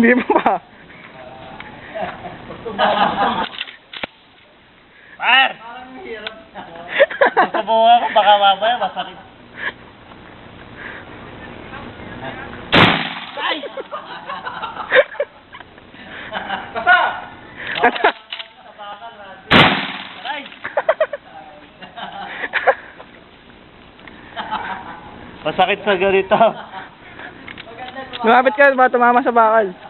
Hindi mo pa. Par! Susubukan ko, baka mamaya masakit. Ay! Kasa! Aray! Masakit sa ganito. Lumapit ka, baka tumama sa bakal.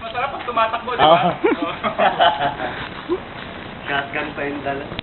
Masarap pag tumatakbo, Oo. Shotgun pa yung dala.